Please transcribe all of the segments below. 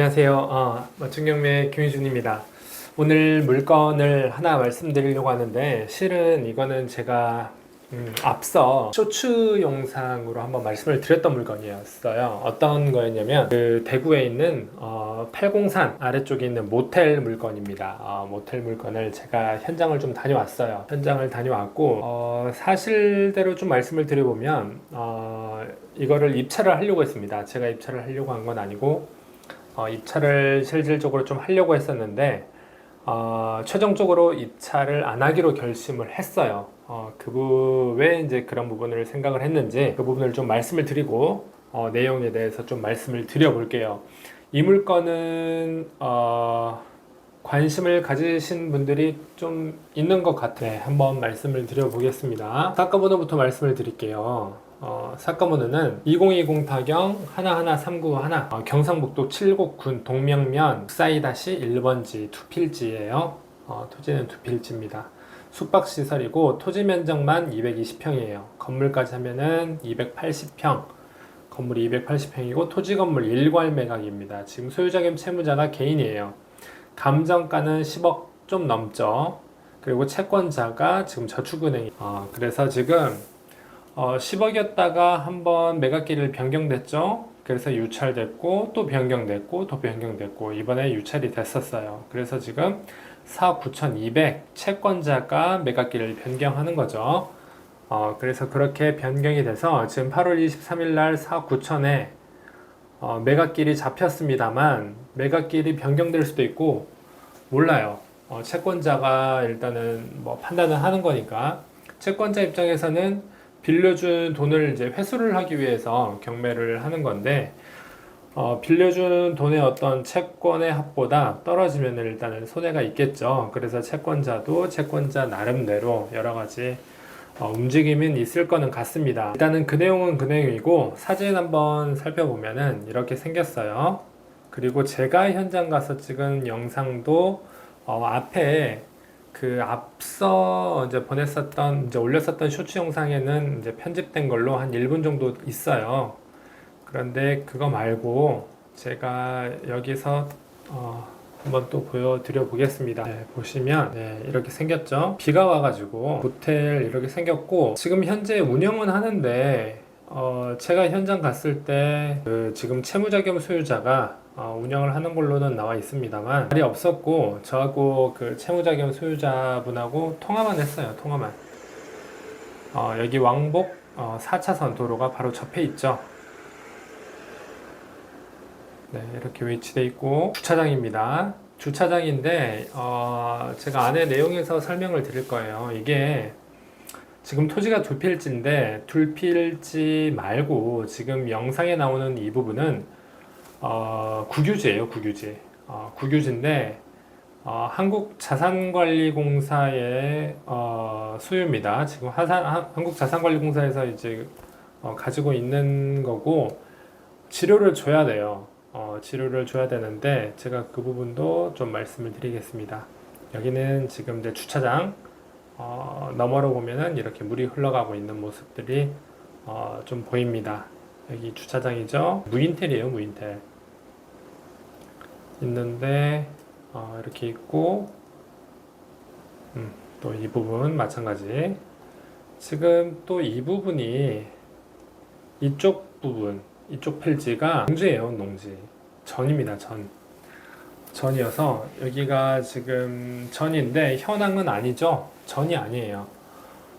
안녕하세요. 어, 맞춤경매 김희준입니다. 오늘 물건을 하나 말씀드리려고 하는데 실은 이거는 제가 음, 앞서 쇼츠 영상으로 한번 말씀을 드렸던 물건이었어요. 어떤 거였냐면 그 대구에 있는 어, 팔공산 아래쪽에 있는 모텔 물건입니다. 어, 모텔 물건을 제가 현장을 좀 다녀왔어요. 현장을 다녀왔고 어, 사실대로 좀 말씀을 드려보면 어, 이거를 입찰을 하려고 했습니다. 제가 입찰을 하려고 한 건 아니고 어, 입찰을 실질적으로 좀 하려고 했었는데 어, 최종적으로 입찰을 안 하기로 결심을 했어요. 어, 그 부, 왜 이제 그런 부분을 생각을 했는지 그 부분을 좀 말씀을 드리고 어, 내용에 대해서 좀 말씀을 드려볼게요. 이 물건은 어, 관심을 가지신 분들이 좀 있는 것 같아. 한번 말씀을 드려보겠습니다. 사건 번호부터 말씀을 드릴게요. 어, 사건번호는 2020 타경 11391 어, 경상북도 칠곡군 동명면 사이다시 1번지 두필지예요. 어, 토지는 두필지입니다. 숙박시설이고 토지 면적만 220평이에요. 건물까지 하면은 280평. 건물이 280평이고 토지 건물 일괄 매각입니다. 지금 소유자 겸 채무자가 개인이에요. 감정가는 10억 좀 넘죠. 그리고 채권자가 지금 저축은행. 어, 그래서 지금 어, 10억이었다가 한번 매각기를 변경됐죠. 그래서 유찰됐고 또 변경됐고 또 변경됐고 이번에 유찰이 됐었어요. 그래서 지금 4억 9,200 채권자가 매각기를 변경하는 거죠. 어, 그래서 그렇게 변경이 돼서 지금 8월 23일 날 4억 9천에 어, 매각길이 잡혔습니다만 매각길이 변경될 수도 있고 몰라요. 어, 채권자가 일단은 뭐 판단을 하는 거니까 채권자 입장에서는 빌려준 돈을 이제 회수를 하기 위해서 경매를 하는 건데 어, 빌려준 돈의 어떤 채권의 합보다 떨어지면 일단은 손해가 있겠죠. 그래서 채권자도 채권자 나름대로 여러 가지 어, 움직임은 있을 거는 같습니다. 일단은 그 내용은 그 내용이고 사진 한번 살펴보면은 이렇게 생겼어요. 그리고 제가 현장 가서 찍은 영상도 어, 앞에 그 앞서 이제 보냈었던 이제 올렸었던 쇼츠 영상에는 이제 편집된 걸로 한 1분 정도 있어요. 그런데 그거 말고 제가 여기서 어, 한번 또 보여드려 보겠습니다. 네, 보시면 네, 이렇게 생겼죠. 비가 와가지고 호텔 이렇게 생겼고 지금 현재 운영은 하는데 어, 제가 현장 갔을 때 그 지금 채무자 겸 소유자가 어, 운영을 하는 걸로는 나와 있습니다만 말이 없었고 저하고 그 채무자 겸 소유자분하고 통화만 했어요. 통화만. 어, 여기 왕복 어, 4차선 도로가 바로 접해 있죠. 네, 이렇게 위치돼 있고 주차장입니다. 주차장인데 어, 제가 안에 내용에서 설명을 드릴 거예요. 이게 지금 토지가 두 필지인데 둘 필지 말고 지금 영상에 나오는 이 부분은 어, 국유지예요, 국유지. 어, 국유지인데 어, 한국자산관리공사의 어, 소유입니다. 지금 하산, 하, 한국자산관리공사에서 이제 어, 가지고 있는 거고 치료를 줘야 돼요. 어, 치료를 줘야 되는데 제가 그 부분도 좀 말씀을 드리겠습니다. 여기는 지금 이제 주차장 어, 너머로 보면은 이렇게 물이 흘러가고 있는 모습들이 어, 좀 보입니다. 여기 주차장이죠. 무인텔이에요, 무인텔. 있는데 어, 이렇게 있고 음, 또 이 부분 마찬가지. 지금 또 이 부분이 이쪽 부분 이쪽 필지가 농지예요, 농지. 전입니다, 전. 전이어서 여기가 지금 전인데 현황은 아니죠. 전이 아니에요.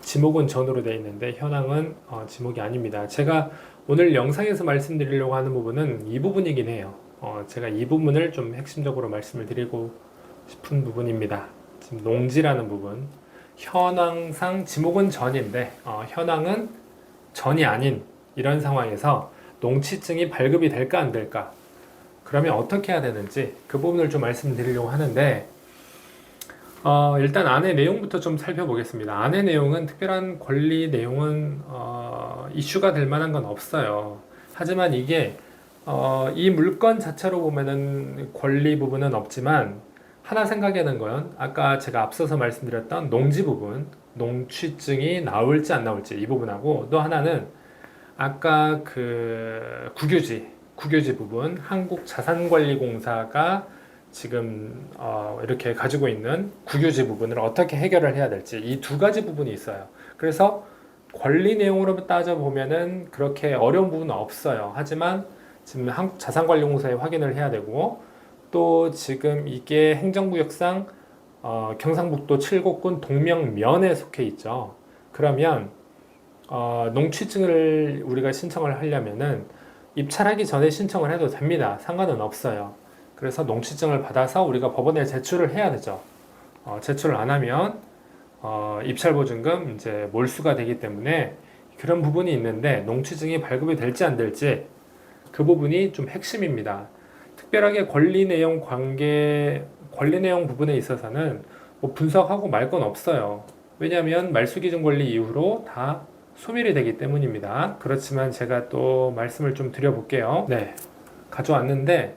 지목은 전으로 되어 있는데 현황은 어, 지목이 아닙니다. 제가 오늘 영상에서 말씀드리려고 하는 부분은 이 부분이긴 해요. 어, 제가 이 부분을 좀 핵심적으로 말씀을 드리고 싶은 부분입니다. 지금 농지라는 부분. 현황상 지목은 전인데 어, 현황은 전이 아닌 이런 상황에서 농취증이 발급이 될까 안 될까? 그러면 어떻게 해야 되는지 그 부분을 좀 말씀드리려고 하는데 어, 일단 안의 내용부터 좀 살펴보겠습니다. 안의 내용은 특별한 권리 내용은 어, 이슈가 될 만한 건 없어요. 하지만 이게 어, 이 물건 자체로 보면은 권리 부분은 없지만 하나 생각하는 건 아까 제가 앞서서 말씀드렸던 농지 부분, 농취증이 나올지 안 나올지 이 부분하고 또 하나는 아까 그 국유지 국유지 부분 한국자산관리공사가 지금 어, 이렇게 가지고 있는 국유지 부분을 어떻게 해결을 해야 될지 이 두 가지 부분이 있어요. 그래서 권리 내용으로 따져 보면은 그렇게 어려운 부분은 없어요. 하지만 지금 한국 자산관리공사에 확인을 해야 되고 또 지금 이게 행정구역상 어, 경상북도 칠곡군 동명면에 속해 있죠. 그러면 어, 농취증을 우리가 신청을 하려면은 입찰하기 전에 신청을 해도 됩니다. 상관은 없어요. 그래서 농취증을 받아서 우리가 법원에 제출을 해야 되죠. 어, 제출을 안 하면 어, 입찰보증금 이제 몰수가 되기 때문에 그런 부분이 있는데 농취증이 발급이 될지 안 될지 그 부분이 좀 핵심입니다. 특별하게 권리 내용 관계 권리 내용 부분에 있어서는 뭐 분석하고 말 건 없어요. 왜냐하면 말소기준 권리 이후로 다 소멸이 되기 때문입니다. 그렇지만 제가 또 말씀을 좀 드려볼게요. 네, 가져왔는데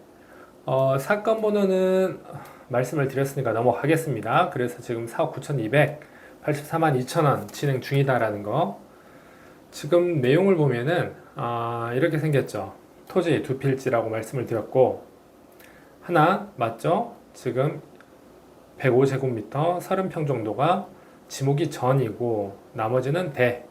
어, 사건 번호는 말씀을 드렸으니까 넘어가겠습니다. 그래서 지금 4억 9,284만 2천원 진행 중이다라는 거. 지금 내용을 보면은 아, 이렇게 생겼죠. 토지 두 필지라고 말씀을 드렸고 하나 맞죠? 지금 105제곱미터 30평 정도가 지목이 전이고 나머지는 대.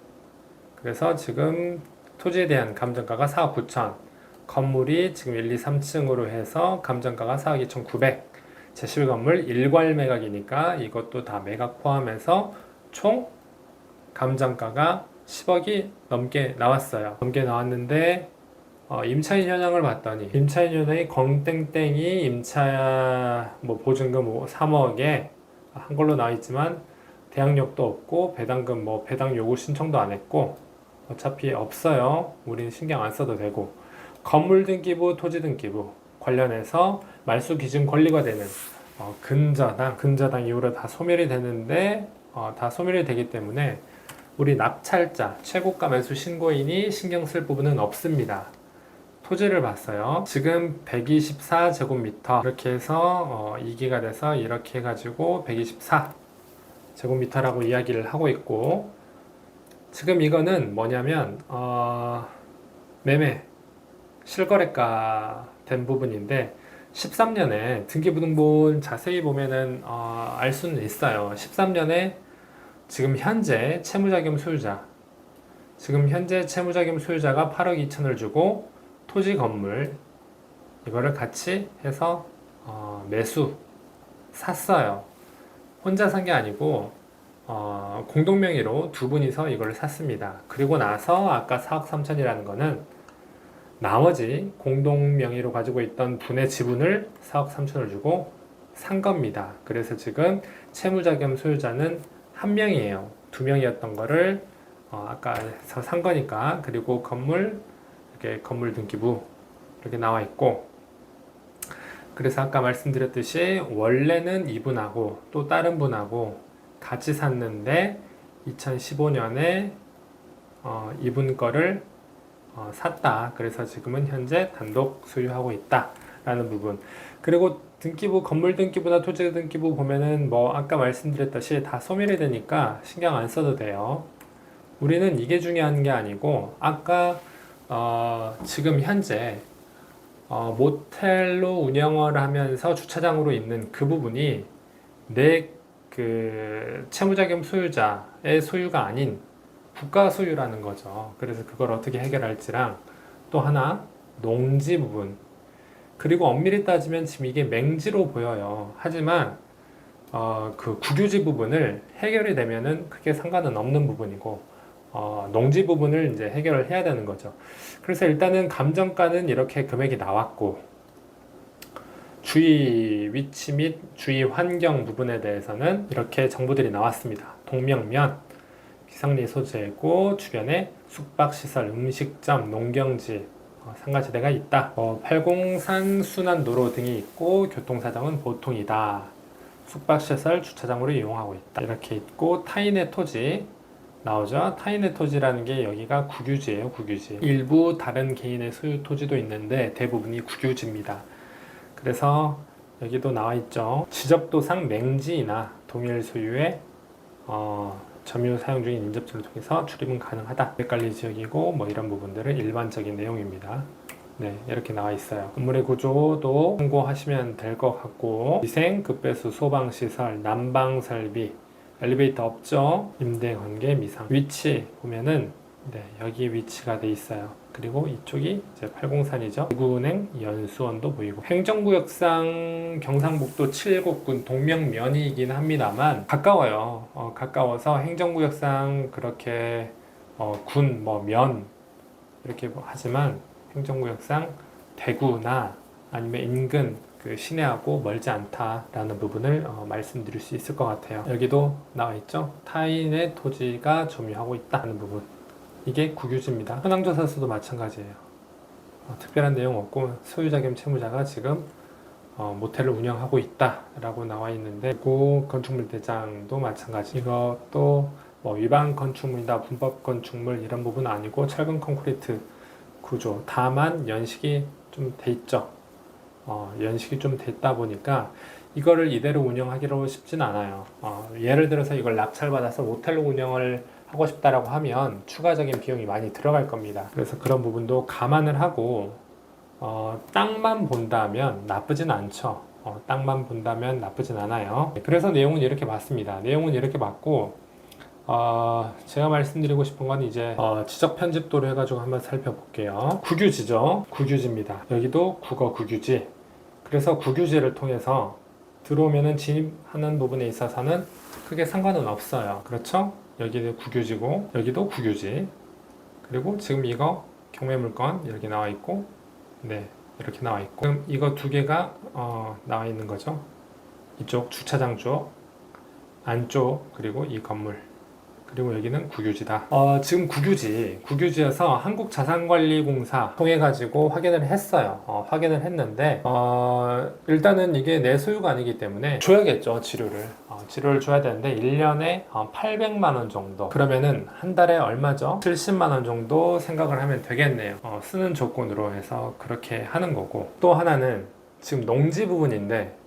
그래서 지금 토지에 대한 감정가가 4억 9천. 건물이 지금 1, 2, 3층으로 해서 감정가가 4억 2,900. 제실 건물 일괄 매각이니까 이것도 다 매각 포함해서 총 감정가가 10억이 넘게 나왔어요. 넘게 나왔는데 어, 임차인 현황을 봤더니 임차인 현황이 건땡땡이 임차 뭐 보증금 뭐 3억에 한 걸로 나와 있지만 대항력도 없고 배당금 뭐 배당 요구 신청도 안 했고 어차피 없어요. 우리는 신경 안 써도 되고 건물 등기부, 토지 등기부 관련해서 말소 기준 권리가 되는 어, 근저당, 근저당 이후로 다 소멸이 되는데 어, 다 소멸이 되기 때문에 우리 납찰자, 최고가 매수 신고인이 신경 쓸 부분은 없습니다. 토지를 봤어요. 지금 124제곱미터 이렇게 해서 어, 2기가 돼서 이렇게 해가지고 124 제곱미터라고 이야기를 하고 있고 지금 이거는 뭐냐면 어, 매매 실거래가 된 부분인데 13년에 등기부등본 자세히 보면은 어, 알 수는 있어요. 13년에 지금 현재 채무자금 소유자 지금 현재 채무자금 소유자가 8억 2천을 주고 토지 건물 이거를 같이 해서 어, 매수 샀어요. 혼자 산 게 아니고 어, 공동 명의로 두 분이서 이걸 샀습니다. 그리고 나서 아까 4억 3천이라는 거는 나머지 공동 명의로 가지고 있던 분의 지분을 4억 3천을 주고 산 겁니다. 그래서 지금 채무자금 소유자는 한 명이에요. 두 명이었던 거를 어, 아까 산 거니까 그리고 건물 이렇게 건물 등기부 이렇게 나와 있고 그래서 아까 말씀드렸듯이 원래는 이분하고 또 다른 분하고 같이 샀는데 2015년에 어, 이분 거를 어, 샀다. 그래서 지금은 현재 단독 소유하고 있다 라는 부분. 그리고 등기부 건물 등기부나 토지 등기부 보면은 뭐 아까 말씀드렸듯이 다 소멸이 되니까 신경 안 써도 돼요. 우리는 이게 중요한 게 아니고 아까 어, 지금 현재 어, 모텔로 운영을 하면서 주차장으로 있는 그 부분이 내 그 채무자금 소유자의 소유가 아닌 국가 소유라는 거죠. 그래서 그걸 어떻게 해결할지랑 또 하나 농지 부분 그리고 엄밀히 따지면 지금 이게 맹지로 보여요. 하지만 어, 그 국유지 부분을 해결이 되면은 크게 상관은 없는 부분이고 어, 농지 부분을 이제 해결을 해야 되는 거죠. 그래서 일단은 감정가는 이렇게 금액이 나왔고 주의 위치 및 주의 환경 부분에 대해서는 이렇게 정보들이 나왔습니다. 동명면, 기상리 소재고 주변에 숙박시설, 음식점, 농경지, 어, 상가지대가 있다. 어, 팔공산 순환도로 등이 있고 교통사정은 보통이다. 숙박시설 주차장으로 이용하고 있다. 이렇게 있고 타인의 토지 나오죠. 타인의 토지라는 게 여기가 국유지예요. 국유지. 일부 다른 개인의 소유 토지도 있는데 대부분이 국유지입니다. 그래서 여기도 나와 있죠. 지적도상 맹지나 동일 소유의 어, 점유 사용 중인 인접지를 통해서 출입은 가능하다. 관리 지역이고 뭐 이런 부분들은 일반적인 내용입니다. 네, 이렇게 나와 있어요. 건물의 구조도 참고하시면 될 것 같고 위생, 급배수, 소방시설, 난방 설비, 엘리베이터 없죠? 임대 관계 미상. 위치 보면은 네, 여기 위치가 돼 있어요. 그리고 이쪽이 이제 팔공산이죠. 대구은행 연수원도 보이고 행정구역상 경상북도 칠곡군 동명면이긴 합니다만 가까워요. 어, 가까워서 행정구역상 그렇게 어, 군, 뭐 면 이렇게 뭐 하지만 행정구역상 대구나 아니면 인근 그 시내하고 멀지 않다라는 부분을 어, 말씀드릴 수 있을 것 같아요. 여기도 나와 있죠. 타인의 토지가 점유하고 있다는 부분. 이게 국유지입니다. 현황조사서도 마찬가지예요. 어, 특별한 내용 없고 소유자 겸 채무자가 지금 어, 모텔을 운영하고 있다라고 나와 있는데 그 건축물 대장도 마찬가지. 이것도 뭐 위반 건축물이다, 분법 건축물 이런 부분 은 아니고 철근 콘크리트 구조. 다만 연식이 좀 돼 있죠. 어, 연식이 좀 됐다 보니까 이거를 이대로 운영하기로 쉽진 않아요. 어, 예를 들어서 이걸 낙찰받아서 모텔로 운영을 하고 싶다라고 하면 추가적인 비용이 많이 들어갈 겁니다. 그래서 그런 부분도 감안을 하고 어, 땅만 본다면 나쁘진 않죠. 어, 땅만 본다면 나쁘진 않아요. 그래서 내용은 이렇게 봤습니다. 내용은 이렇게 봤고 어, 제가 말씀드리고 싶은 건 이제 어, 지적 편집도로 해가지고 한번 살펴볼게요. 국유지죠. 국유지입니다. 여기도 국어 국유지. 그래서 국유지를 통해서 들어오면은 진입하는 부분에 있어서는 크게 상관은 없어요. 그렇죠? 여기도 국유지고 여기도 국유지. 그리고 지금 이거 경매물건 이렇게 나와 있고 네 이렇게 나와 있고 그럼 이거 두 개가 어, 나와 있는 거죠. 이쪽 주차장 쪽 안쪽 그리고 이 건물 그리고 여기는 국유지다. 어, 지금 국유지, 국유지에서 한국자산관리공사 통해 가지고 확인을 했어요. 어, 확인을 했는데 어, 일단은 이게 내 소유가 아니기 때문에 줘야겠죠 치료를. 어, 치료를 줘야 되는데 1년에 어, 800만 원 정도. 그러면은 한 달에 얼마죠? 70만 원 정도 생각을 하면 되겠네요. 어, 쓰는 조건으로 해서 그렇게 하는 거고 또 하나는 지금 농지 부분인데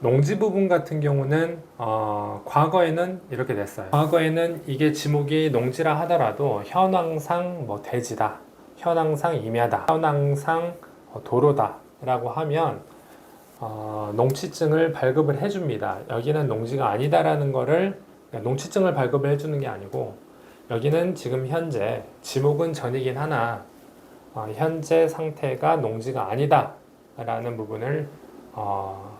농지 부분 같은 경우는 어, 과거에는 이렇게 됐어요. 과거에는 이게 지목이 농지라 하더라도 현황상 뭐 대지다, 현황상 임야다, 현황상 어, 도로다 라고 하면 어, 농지증을 발급을 해줍니다. 여기는 농지가 아니다라는 거를 농지증을 발급을 해주는 게 아니고 여기는 지금 현재 지목은 전이긴 하나 어, 현재 상태가 농지가 아니다 라는 부분을 어,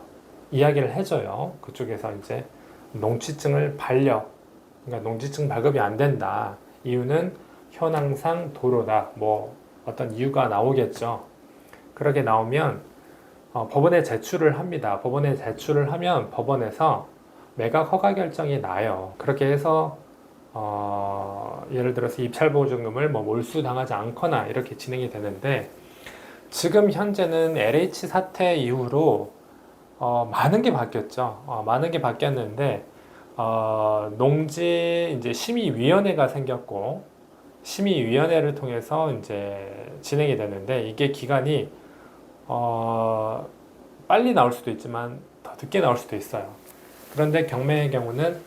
이야기를 해줘요. 그쪽에서 이제 농지증을 반려, 그러니까 농지증 발급이 안 된다. 이유는 현황상 도로다. 뭐 어떤 이유가 나오겠죠. 그렇게 나오면 어, 법원에 제출을 합니다. 법원에 제출을 하면 법원에서 매각 허가 결정이 나요. 그렇게 해서 어, 예를 들어서 입찰 보증금을 뭐 몰수당하지 않거나 이렇게 진행이 되는데 지금 현재는 LH 사태 이후로 어, 많은 게 바뀌었죠. 어, 많은 게 바뀌었는데 어, 농지 이제 심의위원회가 생겼고 심의위원회를 통해서 이제 진행이 되는데 이게 기간이 어, 빨리 나올 수도 있지만 더 늦게 나올 수도 있어요. 그런데 경매의 경우는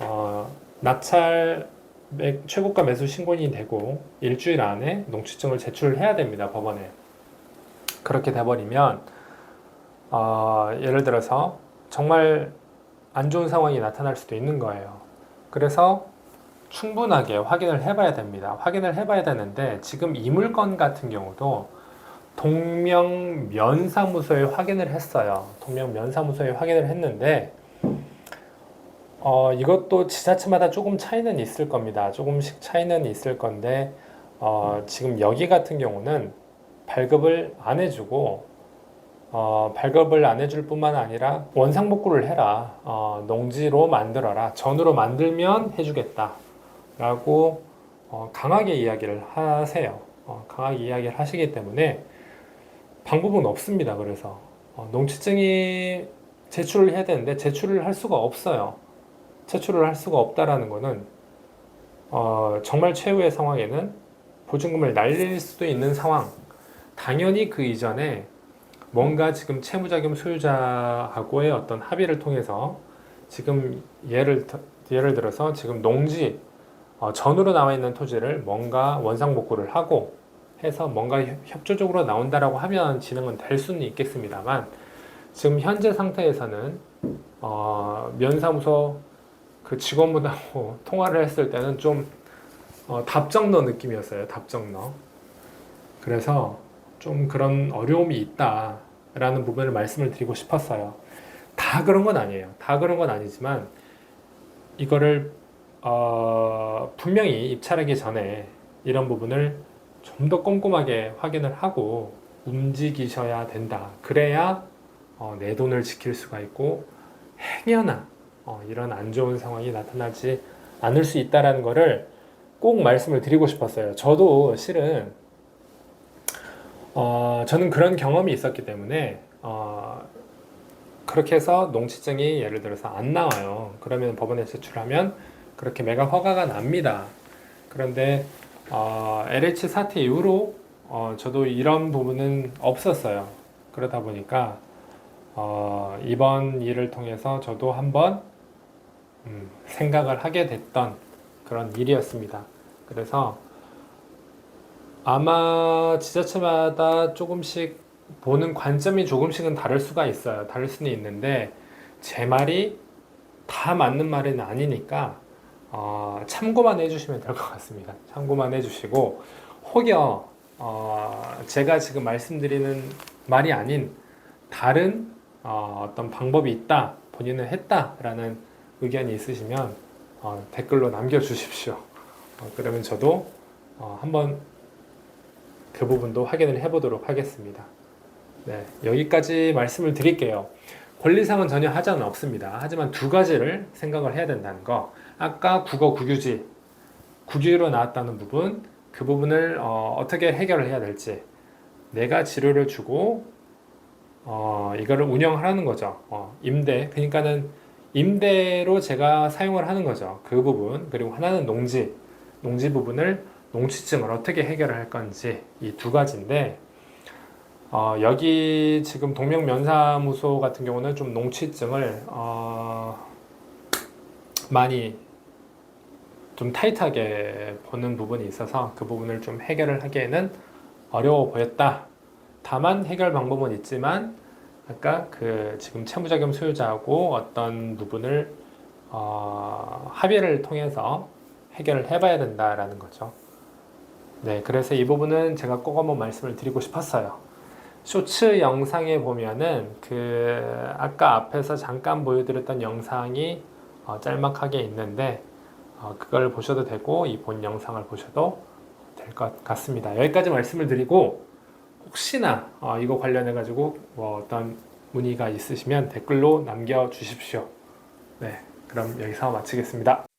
어, 낙찰 매, 최고가 매수 신고인이 되고 일주일 안에 농지증을 제출을 해야 됩니다 법원에. 그렇게 돼버리면 어, 예를 들어서 정말 안 좋은 상황이 나타날 수도 있는 거예요. 그래서 충분하게 확인을 해봐야 됩니다. 확인을 해봐야 되는데 지금 이 물건 같은 경우도 동명면사무소에 확인을 했어요. 동명면사무소에 확인을 했는데 어, 이것도 지자체마다 조금 차이는 있을 겁니다. 조금씩 차이는 있을 건데 어, 지금 여기 같은 경우는 발급을 안 해주고 어, 발급을 안 해줄 뿐만 아니라 원상복구를 해라. 어, 농지로 만들어라. 전으로 만들면 해주겠다. 라고 어, 강하게 이야기를 하세요. 어, 강하게 이야기를 하시기 때문에 방법은 없습니다. 그래서 어, 농지증이 제출을 해야 되는데 제출을 할 수가 없어요. 제출을 할 수가 없다라는 거는 어, 정말 최후의 상황에는 보증금을 날릴 수도 있는 상황. 당연히 그 이전에 뭔가 지금 채무자 겸 소유자하고의 어떤 합의를 통해서 지금 예를 예를 들어서 지금 농지 어, 전으로 나와 있는 토지를 뭔가 원상복구를 하고 해서 뭔가 협- 협조적으로 나온다라고 하면 진행은 될 수는 있겠습니다만 지금 현재 상태에서는 어, 면사무소 그 직원분하고 통화를 했을 때는 좀 어, 답정너 느낌이었어요. 답정너. 그래서 좀 그런 어려움이 있다라는 부분을 말씀을 드리고 싶었어요. 다 그런 건 아니에요. 다 그런 건 아니지만 이거를 어, 분명히 입찰하기 전에 이런 부분을 좀 더 꼼꼼하게 확인을 하고 움직이셔야 된다. 그래야 어, 내 돈을 지킬 수가 있고 행여나 어, 이런 안 좋은 상황이 나타나지 않을 수 있다라는 거를 꼭 말씀을 드리고 싶었어요. 저도 실은 어, 저는 그런 경험이 있었기 때문에 어, 그렇게 해서 농취증이 예를 들어서 안 나와요. 그러면 법원에 제출하면 그렇게 매각 허가가 납니다. 그런데 어, LH 사태 이후로 어, 저도 이런 부분은 없었어요. 그러다 보니까 어, 이번 일을 통해서 저도 한번 음, 생각을 하게 됐던 그런 일이었습니다. 그래서 아마 지자체마다 조금씩 보는 관점이 조금씩은 다를 수가 있어요. 다를 수는 있는데 제 말이 다 맞는 말은 아니니까 어, 참고만 해주시면 될 것 같습니다. 참고만 해주시고 혹여 어, 제가 지금 말씀드리는 말이 아닌 다른 어, 어떤 방법이 있다, 본인은 했다라는 의견이 있으시면 어, 댓글로 남겨주십시오. 어, 그러면 저도 어, 한번 그 부분도 확인을 해보도록 하겠습니다. 네, 여기까지 말씀을 드릴게요. 권리상은 전혀 하자는 없습니다. 하지만 두 가지를 생각을 해야 된다는 거. 아까 국어 국유지, 국유로 나왔다는 부분, 그 부분을 어, 떻게 해결을 해야 될지. 내가 지료를 주고 어, 이거를 운영하라는 거죠. 어, 임대. 그러니까는 임대로 제가 사용을 하는 거죠. 그 부분. 그리고 하나는 농지. 농지 부분을 농취증을 어떻게 해결을 할 건지 이 두 가지인데 어, 여기 지금 동명면사무소 같은 경우는 좀 농취증을 어, 많이 좀 타이트하게 보는 부분이 있어서 그 부분을 좀 해결을 하기에는 어려워 보였다. 다만 해결 방법은 있지만 아까 그 지금 채무자금 소유자하고 어떤 부분을 어, 합의를 통해서 해결을 해봐야 된다라는 거죠. 네, 그래서 이 부분은 제가 꼭 한번 말씀을 드리고 싶었어요. 쇼츠 영상에 보면은 그 아까 앞에서 잠깐 보여드렸던 영상이 어, 짤막하게 있는데 어, 그걸 보셔도 되고 이 본 영상을 보셔도 될 것 같습니다. 여기까지 말씀을 드리고 혹시나 어, 이거 관련해 가지고 뭐 어떤 문의가 있으시면 댓글로 남겨 주십시오. 네, 그럼 여기서 마치겠습니다.